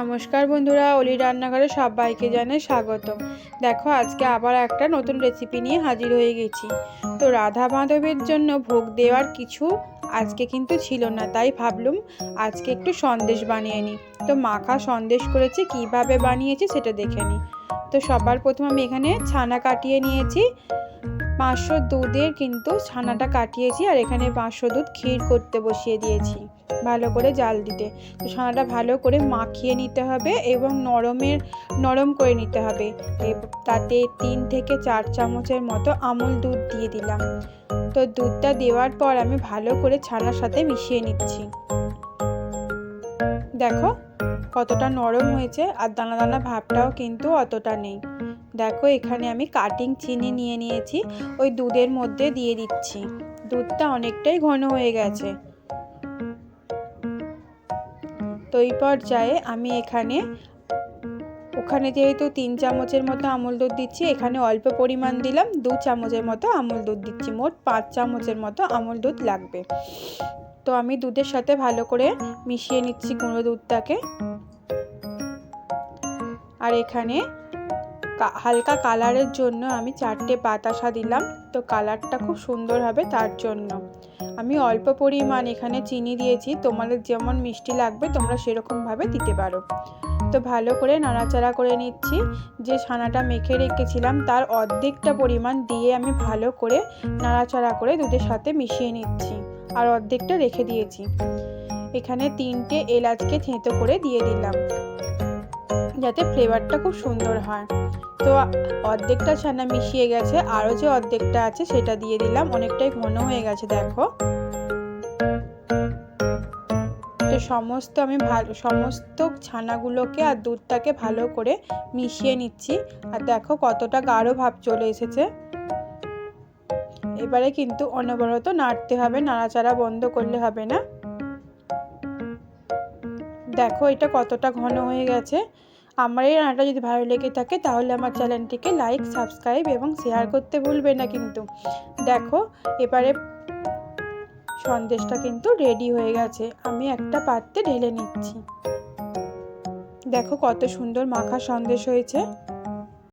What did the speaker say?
নমস্কার বন্ধুরা, অলি রান্নাঘরে সবাইকে জানাই স্বাগতম। দেখো, আজকে আবার একটা নতুন রেসিপি নিয়ে হাজির হয়ে গেছি। তো রাধা মাধবের জন্য ভোগ দেওয়ার কিছু আজকে কিন্তু ছিল না, তাই ভাবলুম আজকে একটু সন্দেশ বানিয়ে নিই। তো মাখা সন্দেশ করেছি, কীভাবে বানিয়েছি সেটা দেখে নিই। তো সবার প্রথম আমি এখানে ছানা কাটিয়ে নিয়েছি। পাঁচশো দুধের কিন্তু ছানাটা কাটিয়েছি আর এখানে পাঁচশো দুধ ক্ষীর করতে বসিয়ে দিয়েছি ভালো করে জাল দিতে। তো ছানাটা ভালো করে মাখিয়ে নিতে হবে এবং নরমের, নরম করে নিতে হবে। তাতে তিন থেকে চার চামচের মতো আমুল দুধ দিয়ে দিলাম। তো দুধটা দেওয়ার পর আমি ভালো করে ছানার সাথে মিশিয়ে নিচ্ছি। দেখো কতটা নরম হয়েছে আর দানা দানা ভাবটাও কিন্তু অতটা নেই। দেখো এখানে আমি কাটিং চিনি নিয়ে নিয়েছি, ওই দুধের মধ্যে দিয়ে দিচ্ছি। দুধটা অনেকটাই ঘন হয়ে গেছে। তো এই পর্যায়ে আমি এখানে, ওখানে যেহেতু তিন চামচের মতো আমুল দুধ দিচ্ছি, এখানে অল্প পরিমাণ দিলাম, দু চামচের মতো আমুল দুধ দিচ্ছি, মোট পাঁচ চামচের মতো আমুল দুধ লাগবে। তো আমি দুধের সাথে ভালো করে মিশিয়ে নিচ্ছি গুঁড়ো দুধটাকে। আর এখানে হালকা কালারের জন্য আমি চারটে বাতাসা দিলাম। তো কালারটা খুব সুন্দর হবে তার জন্য। আমি অল্প পরিমাণ এখানে চিনি দিয়েছি। তোমাদের যেমন মিষ্টি লাগবে, তোমরা সেরকমভাবে দিতে পারো। তো ভালো করে নাড়াচাড়া করে নিচ্ছি। যে ছানাটা মেখে রেখেছিলাম, তার অর্ধেকটা পরিমাণ দিয়ে আমি ভালো করে নাড়াচাড়া করে দুধের সাথে মিশিয়ে নিচ্ছি। আর অর্ধেকটা রেখে দিয়েছি। এখানে তিনটে এলাচকে থেঁতো করে দিয়ে দিলাম। যাতে ফ্লেভারটা খুব সুন্দর হয়। তো অর্ধেকটা ছানা মিশিয়ে গেছে, আরও যে অর্ধেকটা আছে সেটা দিয়ে দিলাম, অনেকটাই ঘন হয়ে গেছে, দেখো। তো সমস্ত আমি ভালো, সমস্ত ছানাগুলোকে আর দুধটাকে ভালো করে মিশিয়ে নিচ্ছি। আর দেখো কতটা গাঢ় ভাব চলে এসেছে। এবারে কিন্তু অনবরত নাড়তে হবে, নাড়াচাড়া বন্ধ করলে হবে না। দেখো এটা কতটা ঘন হয়ে গেছে। আমার এই রান্নাটা যদি ভালো লেগে থাকে, তাহলে আমার চ্যানেলটিকে লাইক সাবস্ক্রাইব এবং শেয়ার করতে ভুলবে না কিন্তু। দেখো, এবারে সন্দেশটা কিন্তু রেডি হয়ে গেছে। আমি একটা পাত্রে ঢেলে নিচ্ছি। দেখো কত সুন্দর মাখা সন্দেশ হয়েছে।